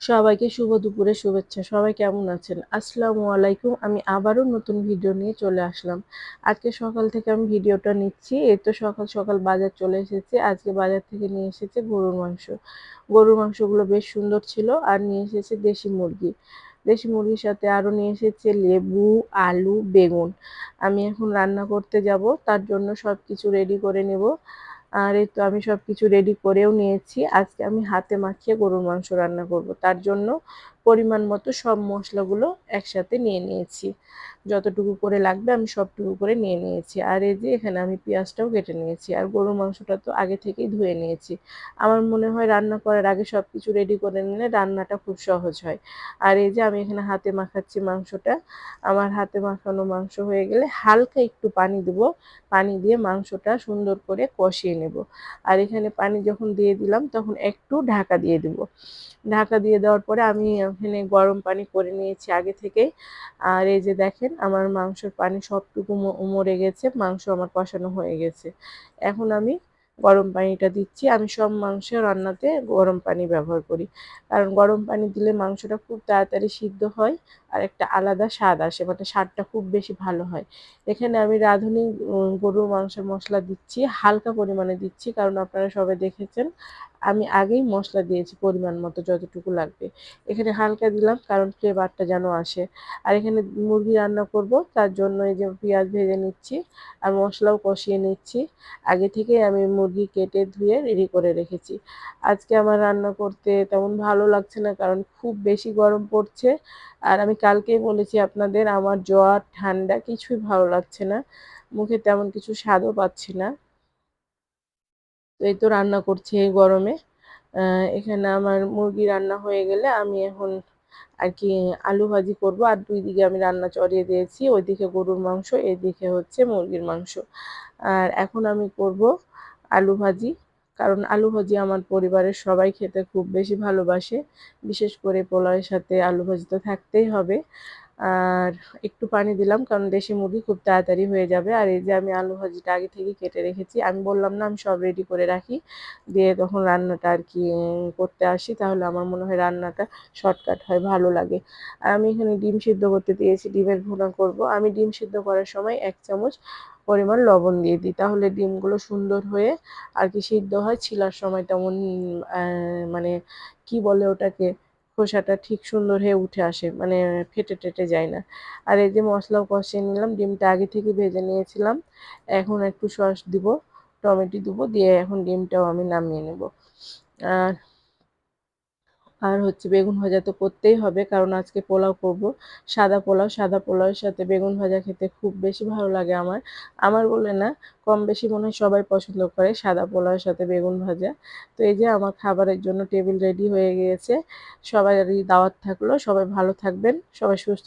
সবাইকে শুভ দুপুরে শুভেচ্ছা। সবাই কেমন আছেন? আসসালামু আলাইকুম। আমি আবারও নতুন ভিডিও নিয়ে চলে আসলাম। আজকে সকাল থেকে আমি ভিডিওটা নিচ্ছি। এই তো সকাল সকাল বাজার চলে এসেছে। আজকে বাজার থেকে নিয়ে এসেছে গরুর মাংস। গরুর মাংসগুলো বেশ সুন্দর ছিল আর নিয়ে এসেছে দেশি মুরগি। দেশি মুরগির সাথে আরও নিয়ে এসেছে লেবু, আলু, বেগুন। আমি এখন রান্না করতে যাব। তার জন্য সব কিছু রেডি করে নেব। আর এই তো আমি সব কিছু রেডি করেও নিয়েছি। আজকে আমি হাতে মাখিয়ে গরুর মাংস রান্না করব। তার জন্য পরিমাণ মতো সব মশলাগুলো একসাথে নিয়ে নিয়েছি। যতটুকু করে লাগবে আমি সবটুকু করে নিয়ে নিয়েছি। আর এই যে এখানে আমি পেঁয়াজটাও কেটে নিয়েছি আর গরুর মাংসটা তো আগে থেকেই ধুয়ে নিয়েছি। আমার মনে হয় রান্না করার আগে সব কিছু রেডি করে নিলে রান্নাটা খুব সহজ হয়। আর এই যে আমি এখানে হাতে মাখাচ্ছি মাংসটা, আমার হাতে মাখানো মাংস হয়ে গেলে হালকা একটু পানি দেবো। পানি দিয়ে মাংসটা সুন্দর করে কষিয়ে নেব। আর এখানে পানি যখন দিয়ে দিলাম তখন একটু ঢাকা দিয়ে দেব। ঢাকা দিয়ে দেওয়ার পরে আমি এখানে গরম পানি করে নিয়েছি আগে থেকে আর এই যে দেখেন, আমার মাংসের পানি সবটুকু মরে গেছে, মাংস আমার কষানো হয়ে গেছে। এখন আমি গরম পানিটা দিচ্ছি। আমি সব মাংস রান্নাতে গরম পানি ব্যবহার করি। কারণ গরম পানি দিলে মাংসটা খুব তাড়াতাড়ি সিদ্ধ হয় আর একটা আলাদা স্বাদ আসে মানে স্বাদটা খুব বেশি ভালো হয়। এখানে আমি রাঁধুনি গরুর মাংসের মশলা দিচ্ছি, হালকা পরিমাণে দিচ্ছি, কারণ আপনারা সবাই দেখেছেন। আমি আগেই মশলা দিয়েছি পরিমাণ মতো যতটুকু লাগবে। এখানে হালকা দিলাম কারণ ফ্লেভারটা যেন আসে। আর এখানে মুরগি রান্না করব, তার জন্য এই যে পেঁয়াজ ভেজে নিচ্ছি আর মশলাও কষিয়ে নিচ্ছি। আগে থেকে আমি মুরগি কেটে ধুয়ে রেডি করে রেখেছি। আজকে আমার রান্না করতে তেমন ভালো লাগছে না কারণ খুব বেশি গরম পড়ছে। আর আমি কালকেই বলেছি আপনাদের, আমার জ্বর, ঠান্ডা কিছুই ভালো লাগছে না। মুখে তেমন কিছু স্বাদও পাচ্ছি না। তো এই তো রান্না করছি এই গরমে। এখানে আমার মুরগি রান্না হয়ে গেলে আমি এখন আর কি আলু ভাজি করব। আর দুই দিকে আমি রান্না চড়িয়ে দিয়েছি। ওইদিকে গরুর মাংস, এদিকে হচ্ছে মুরগির মাংস। আর এখন আমি করব আলু ভাজি। কারণ আলু ভাজি আমার পরিবারের সবাই খেতে খুব বেশি ভালোবাসে। বিশেষ করে পোলাওয়ের সাথে আলু ভাজি তো থাকতেই হবে। আর একটু পানি দিলাম, কারণ দেশি মুরগি খুব তাড়াতাড়ি হয়ে যাবে। আর এই যে আমি আলু ভাজিটা আগে থেকেই কেটে রেখেছি, আমি বললাম না, আমি সব রেডি করে রাখি। দিয়ে তখন রান্নাটা আর কি করতে আসি। তাহলে আমার মনে হয় রান্নাটা শর্টকাট হয়, ভালো লাগে। আর আমি এখানে ডিম সিদ্ধ করতে দিয়েছি, ডিমের ভুনা করব। আমি ডিম সিদ্ধ করার সময় এক চামচ পরিমাণ লবণ দিয়ে দিই। তাহলে ডিমগুলো সুন্দর হয়ে আর কি সিদ্ধ হয়। ছিলার সময় তেমন মানে কি বলে ওটাকে খোসাটা ঠিক সুন্দর হয়ে উঠে আসে মানে ফেটে টেটে যায় না। আর এই যে মশলাও কষিয়ে নিলাম, ডিমটা আগে থেকে ভেজে নিয়েছিলাম, এখন একটু সস দিব, টমেটো দেবো, দিয়ে এখন ডিমটাও আমি নামিয়ে নেব। আর আর হচ্ছে বেগুন ভাজা তো করতেই হবে, কারণ আজকে পোলাও করব। সাদা পোলাও, সাদা পোলাওয়ের সাথে বেগুন ভাজা খেতে খুব বেশি ভালো লাগে আমার। আমার বলে না, কম বেশি মনে হয় সবাই পছন্দ করে সাদা পোলাওয়ের সাথে বেগুন ভাজা। তো এই যে আমার খাবারের জন্য টেবিল রেডি হয়ে গিয়েছে সবাই দাওয়াত থাকল, সবাই ভালো থাকবেন, সবাই সুস্থ